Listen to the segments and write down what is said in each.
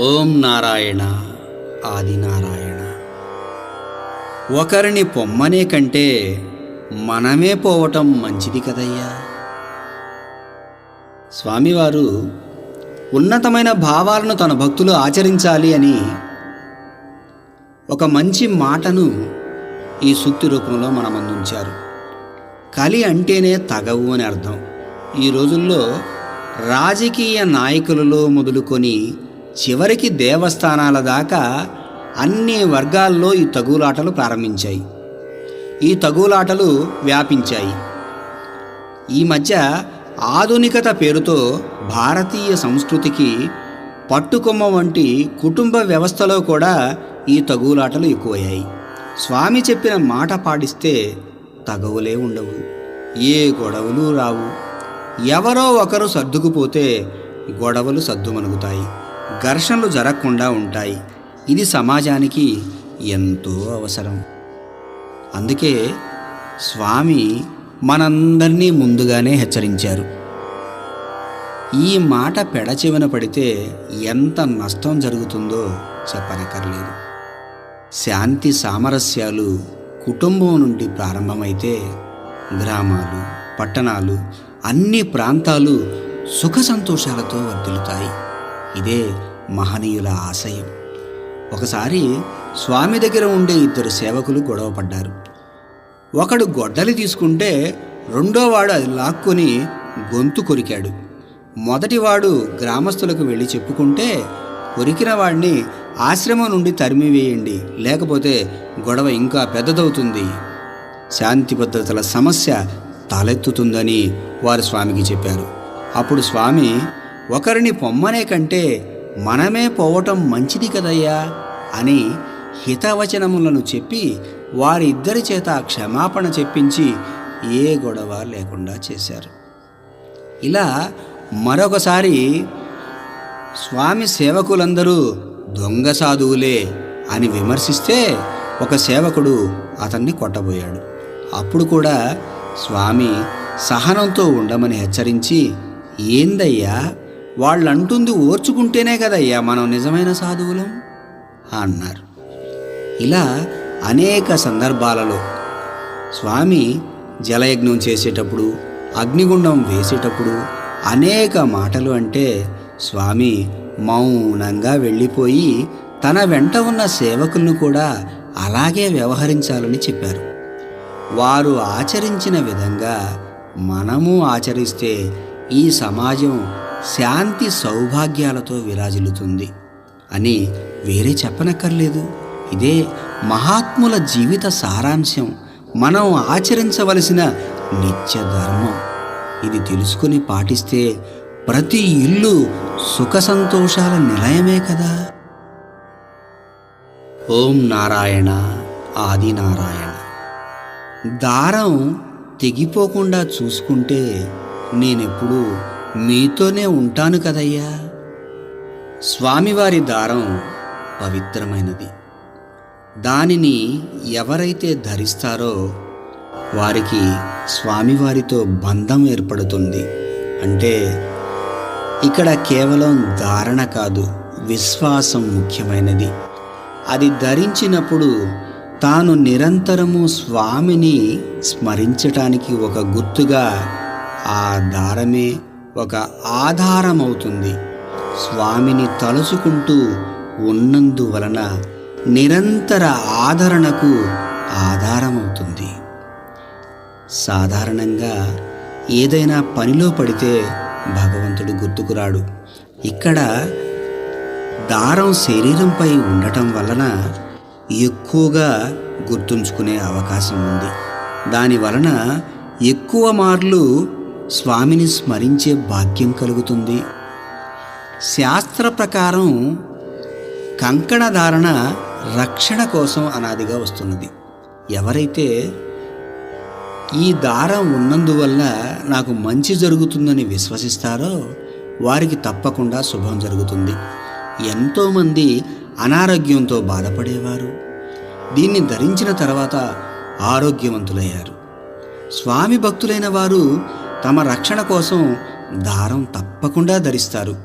ఓం నారాయణ ఆదినారాయణ ఒకరిని పొమ్మనే కంటే మనమే పోవటం మంచిది కదయ్యా. స్వామివారు ఉన్నతమైన భావాలను తన భక్తులు ఆచరించాలి అని ఒక మంచి మాటను ఈ సూక్తి రూపంలో మన అందించారు కలి అంటేనే తగవు అని అర్థం. ఈ రోజుల్లో రాజకీయ నాయకులలో మొదలుకొని చివరికి దేవస్థానాల దాకా అన్ని వర్గాల్లో ఈ తగులాటలు ప్రారంభించాయి. ఈ తగులాటలు వ్యాపించాయి. ఈ మధ్య ఆధునికత పేరుతో భారతీయ సంస్కృతికి పట్టుకొమ్మ వంటి కుటుంబ వ్యవస్థలో కూడా ఈ తగులాటలు ఎక్కువయ్యాయి. స్వామి చెప్పిన మాట పాటిస్తే తగవులే ఉండవు ఏ గొడవలు రావు. ఎవరో ఒకరు సర్దుకుపోతే గొడవలు సద్దుమణుగుతాయి. ఘర్షణలు జరగకుండా ఉంటాయి. ఇది సమాజానికి ఎంతో అవసరం. అందుకే స్వామి మనందరినీ ముందుగానే హెచ్చరించారు. ఈ మాట పెడచెవిన పడితే ఎంత నష్టం జరుగుతుందో చెప్పనక్కర్లేదు. శాంతి సామరస్యాలు కుటుంబం నుండి ప్రారంభమైతే గ్రామాలు పట్టణాలు అన్ని ప్రాంతాలు సుఖ సంతోషాలతో వర్ధిల్లుతాయి. ఇదే మహనీయుల ఆశయం. ఒకసారి స్వామి దగ్గర ఉండే ఇద్దరు సేవకులు గొడవ పడ్డారు. ఒకడు గొడ్డలి తీసుకుంటే రెండోవాడు అది లాక్కొని గొంతు కొరికాడు. మొదటివాడు గ్రామస్తులకు వెళ్ళి చెప్పుకుంటే కొరికిన వాడిని ఆశ్రమం నుండి తరిమివేయండి లేకపోతే గొడవ ఇంకా పెద్దదవుతుంది. శాంతి భద్రతల సమస్య తలెత్తుతుందని వారు స్వామికి చెప్పారు. అప్పుడు స్వామి ఒకరిని పొమ్మనే కంటే మనమే పోవటం మంచిది కదయ్యా అని హితవచనములను చెప్పి వారిద్దరి చేత క్షమాపణ చెప్పించి ఏ గొడవ లేకుండా చేశారు. ఇలా మరొకసారి స్వామి సేవకులందరూ దొంగ సాధువులే అని విమర్శిస్తే ఒక సేవకుడు అతన్ని కొట్టబోయాడు. అప్పుడు కూడా స్వామి సహనంతో ఉండమని హెచ్చరించి ఏందయ్యా వాళ్ళంటుంది ఓర్చుకుంటేనే కదయ్యా మనం నిజమైన సాధువులం అన్నారు. ఇలా అనేక సందర్భాలలో స్వామి జలయజ్ఞం చేసేటప్పుడు అగ్నిగుండం వేసేటప్పుడు అనేక మాటలు అంటే స్వామి మౌనంగా వెళ్ళిపోయి తన వెంట ఉన్న సేవకులను కూడా అలాగే వ్యవహరించాలని చెప్పారు. వారు ఆచరించిన విధంగా మనము ఆచరిస్తే ఈ సమాజం శాంతి సౌభాగ్యాలతో విరాజిల్లుతుంది అని వేరే చెప్పనక్కర్లేదు. ఇదే మహాత్ముల జీవిత సారాంశం. మనం ఆచరించవలసిన నిత్య ధర్మం ఇది తెలుసుకుని పాటిస్తే ప్రతి ఇల్లు సుఖ సంతోషాల నిలయమే కదా. ఓం నారాయణ ఆది నారాయణ. దారం తెగిపోకుండా చూసుకుంటే నేనెప్పుడూ మీతోనే ఉంటాను కదయ్యా. స్వామివారి దారం పవిత్రమైనది. దానిని ఎవరైతే ధరిస్తారో వారికి స్వామివారితో బంధం ఏర్పడుతుంది. అంటే ఇక్కడ కేవలం ధారణ కాదు విశ్వాసం ముఖ్యమైనది. అది ధరించినప్పుడు తాను నిరంతరము స్వామిని స్మరించటానికి ఒక గుర్తుగా ఆ దారమే ఒక ఆధారమవుతుంది. స్వామిని తలుచుకుంటూ ఉన్నందువలన నిరంతర ఆదరణకు ఆధారమవుతుంది. సాధారణంగా ఏదైనా పనిలో పడితే భగవంతుడు గుర్తుకురాడు. ఇక్కడ దారం శరీరంపై ఉండటం వలన ఎక్కువగా గుర్తుంచుకునే అవకాశం ఉంది. దాని వలన ఎక్కువ మార్లు స్వామిని స్మరించే భాగ్యం కలుగుతుంది. శాస్త్ర ప్రకారం కంకణ ధారణ రక్షణ కోసం అనాదిగా వస్తున్నది. ఎవరైతే ఈ దారం ఉన్నందువల్ల నాకు మంచి జరుగుతుందని విశ్వసిస్తారో వారికి తప్పకుండా శుభం జరుగుతుంది. ఎంతోమంది అనారోగ్యంతో బాధపడేవారు. దీన్ని ధరించిన తర్వాత ఆరోగ్యవంతులయ్యారు. స్వామి భక్తులైన వారు తమ రక్షణ కోసం దారం తప్పకుండా ధరిస్తారు.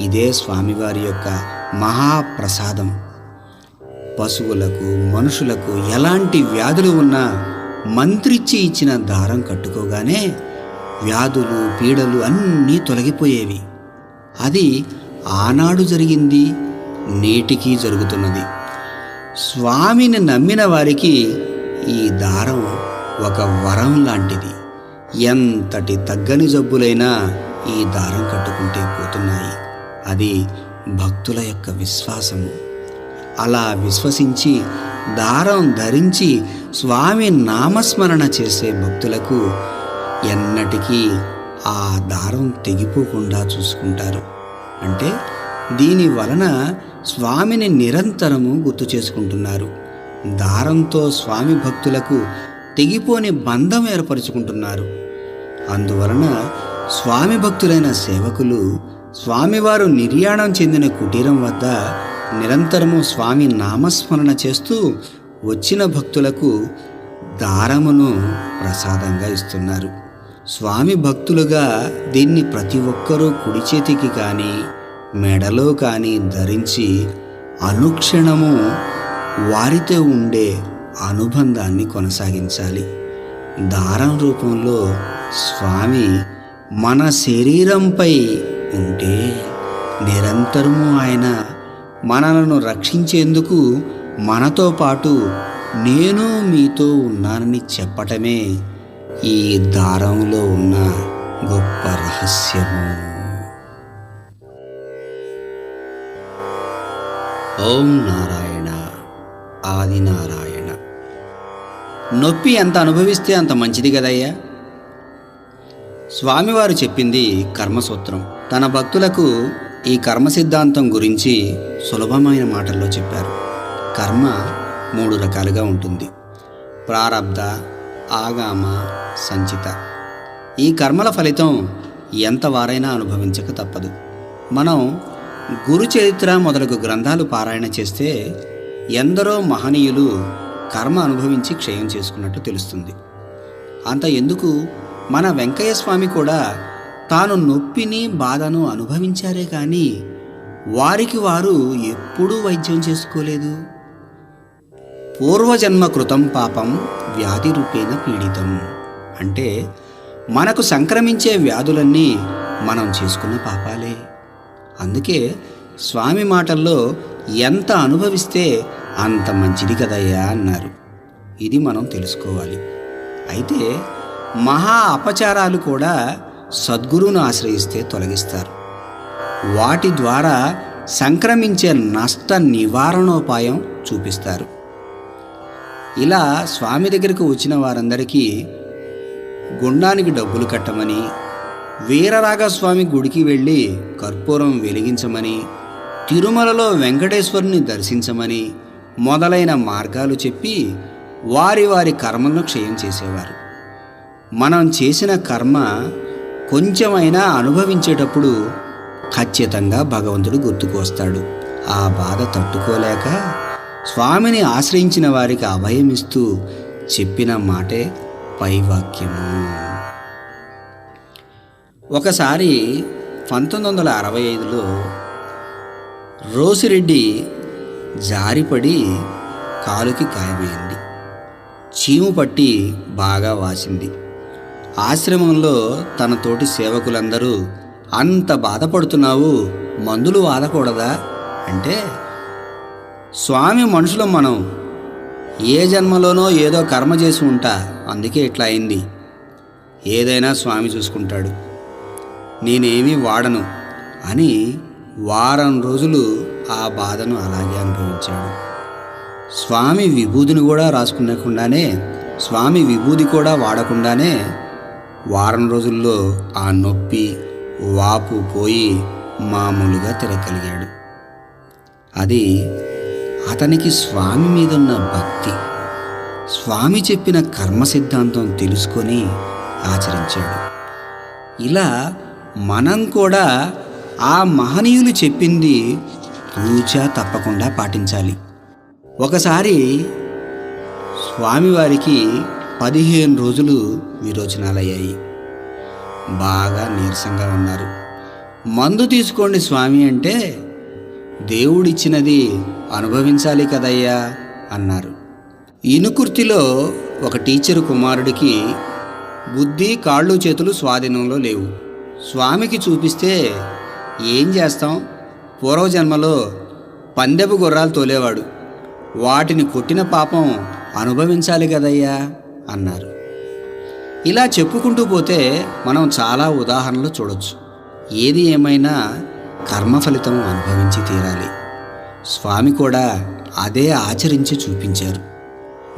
ఇదే స్వామివారి యొక్క మహాప్రసాదం. పశువులకు మనుషులకు ఎలాంటి వ్యాధులు ఉన్నా మంత్రిచ్చి ఇచ్చిన దారం కట్టుకోగానే వ్యాధులు పీడలు అన్నీ తొలగిపోయేవి. అది ఆనాడు జరిగింది నేటికి జరుగుతున్నది. స్వామిని నమ్మిన వారికి ఈ దారం ఒక వరం లాంటిది. ఎంతటి తగ్గని జబ్బులైనా ఈ దారం కట్టుకుంటే పోతున్నాయి. అది భక్తుల యొక్క విశ్వాసము. అలా విశ్వసించి దారం ధరించి స్వామి నామస్మరణ చేసే భక్తులకు ఎన్నటికీ ఆ దారం తెగిపోకుండా చూసుకుంటారు. అంటే దీని వలన స్వామిని నిరంతరము గుర్తు చేసుకుంటున్నారు. దారంతో స్వామి భక్తులకు తెగిపోని బంధం ఏర్పరచుకుంటున్నారు. అందువలన స్వామి భక్తులైన సేవకులు స్వామివారు నిర్యాణం చెందిన కుటీరం వద్ద నిరంతరము స్వామి నామస్మరణ చేస్తూ వచ్చిన భక్తులకు దారమును ప్రసాదంగా ఇస్తున్నారు. స్వామి భక్తులుగా దీన్ని ప్రతి ఒక్కరూ కుడి చేతికి కానీ మెడలో కానీ ధరించి అనుక్షణము వారితో ఉండే అనుబంధాన్ని కొనసాగించాలి. దారం రూపంలో స్వామి మన శరీరంపై ఉంటే నిరంతరము ఆయన మనలను రక్షించేందుకు మనతో పాటు నేను మీతో ఉన్నానని చెప్పటమే ఈ దారంలో ఉన్న గొప్ప రహస్యము. ఓం నారాయణ. ఆది నారాయణ నొప్పి ఎంత అనుభవిస్తే అంత మంచిది కదయ్యా? స్వామివారు చెప్పింది కర్మసూత్రం. తన భక్తులకు ఈ కర్మ సిద్ధాంతం గురించి సులభమైన మాటల్లో చెప్పారు. కర్మ మూడు రకాలుగా ఉంటుంది. ప్రారబ్ధ ఆగామ సంచిత. ఈ కర్మల ఫలితం ఎంత వారైనా అనుభవించక తప్పదు. మనం గురు చరిత్ర మొదలగు గ్రంథాలు పారాయణ చేస్తే ఎందరో మహనీయులు కర్మ అనుభవించి క్షయం చేసుకున్నట్టు తెలుస్తుంది. అంత ఎందుకు? మన వెంకయ్య స్వామి కూడా తాను నొప్పిని బాధను అనుభవించారే కానీ వారికి వారు ఎప్పుడూ వైద్యం చేసుకోలేదు. పూర్వజన్మ కృతం పాపం వ్యాధి రూపేణ పీడితం. అంటే మనకు సంక్రమించే వ్యాధులన్నీ మనం చేసుకున్న పాపాలే. అందుకే స్వామి మాటల్లో ఎంత అనుభవిస్తే అంత మంచిది కదయ్యా అన్నారు. ఇది మనం తెలుసుకోవాలి. అయితే మహా అపచారాలు కూడా సద్గురువును ఆశ్రయిస్తే తొలగిస్తారు. వాటి ద్వారా సంక్రమించే నష్ట నివారణోపాయం చూపిస్తారు. ఇలా స్వామి దగ్గరికి వచ్చిన వారందరికీ గుండానికి డబ్బులు కట్టమని వీరరాగస్వామి గుడికి వెళ్ళి కర్పూరం వెలిగించమని తిరుమలలో వెంకటేశ్వరుని దర్శించమని మొదలైన మార్గాలు చెప్పి వారి వారి కర్మలను క్షయం చేసేవారు. మనం చేసిన కర్మ కొంచెమైనా అనుభవించేటప్పుడు ఖచ్చితంగా భగవంతుడు గుర్తుకొస్తాడు ఆ బాధ తట్టుకోలేక స్వామిని ఆశ్రయించిన వారికి అభయమిస్తూ చెప్పిన మాటే పైవాక్యము ఒకసారి పంతొమ్మిది వందల అరవై ఐదులో రోసిరెడ్డి జారిపడి కాలుకి గాయమైంది. చీము పట్టి బాగా వాసింది. ఆశ్రమంలో తన తోటి సేవకులందరూ అంత బాధపడుతున్నావు మందులు వాడకూడదా? అంటే స్వామి మనుషులం మనం. ఏ జన్మలోనో ఏదో కర్మ చేసి ఉంటా అందుకే ఇట్లా అయింది. ఏదైనా స్వామి చూసుకుంటాడు. నేనేమీ వాడను అని వారం రోజులు ఆ బాధను అలాగే అనుభవించాడు. స్వామి విభూదిని కూడా రాసుకునకుండానే స్వామి విభూది కూడా వాడకుండానే వారం రోజుల్లో ఆ నొప్పి వాపు పోయి మామూలుగా తిరగలిగాడు. అది అతనికి స్వామి మీదున్న భక్తి. స్వామి చెప్పిన కర్మ సిద్ధాంతం తెలుసుకొని ఆచరించాడు. ఇలా మనం కూడా ఆ మహనీయులు చెప్పింది తూచా తప్పకుండా పాటించాలి. ఒకసారి స్వామివారికి పదిహేను రోజులు విరోచనాలయ్యాయి. బాగా నీరసంగా ఉన్నారు. మందు తీసుకోండి స్వామి అంటే దేవుడిచ్చినది అనుభవించాలి కదయ్యా అన్నారు. ఇనుకుర్తిలో ఒక టీచరు కుమారుడికి బుద్ధి కాళ్ళు చేతులు స్వాధీనంలో లేవు. స్వామికి చూపిస్తే ఏం చేస్తాం? పూర్వజన్మలో పందెపు గుర్రాలు తోలేవాడు. వాటిని కొట్టిన పాపం అనుభవించాలి కదయ్యా అన్నారు. ఇలా చెప్పుకుంటూ పోతే మనం చాలా ఉదాహరణలు చూడొచ్చు. ఏది ఏమైనా కర్మ ఫలితం అనుభవించి తీరాలి. స్వామి కూడా అదే ఆచరించి చూపించారు.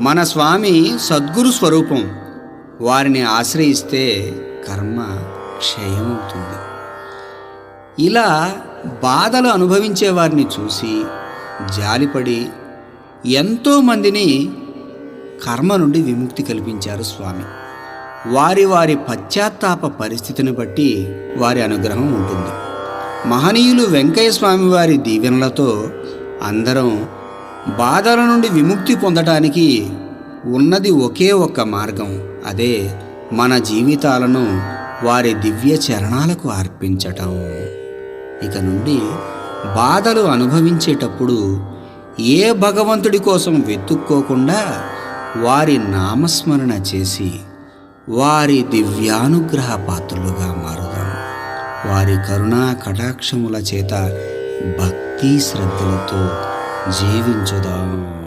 మన స్వామి సద్గురు స్వరూపం. వారిని ఆశ్రయిస్తే కర్మ క్షయమవుతుంది. ఇలా బాధలు అనుభవించే వారిని చూసి జాలిపడి ఎంతోమందిని కర్మ నుండి విముక్తి కల్పించారు స్వామి. వారి వారి పశ్చాత్తాప పరిస్థితిని బట్టి వారి అనుగ్రహం ఉంటుంది. మహనీయులు వెంకయ్య స్వామి వారి దీవెనలతో అందరం బాధల నుండి విముక్తి పొందటానికి ఉన్నది ఒకే ఒక్క మార్గం అదే మన జీవితాలను వారి దివ్య చరణాలకు అర్పించటం. ఇక నుండి బాధలు అనుభవించేటప్పుడు ఏ భగవంతుడి కోసం వెతుక్కోకుండా వారి నామస్మరణ చేసి వారి దివ్యానుగ్రహ పాత్రులుగా మారుదాం. వారి కరుణా కటాక్షముల చేత భక్తి శ్రద్ధలతో జీవించుదాం.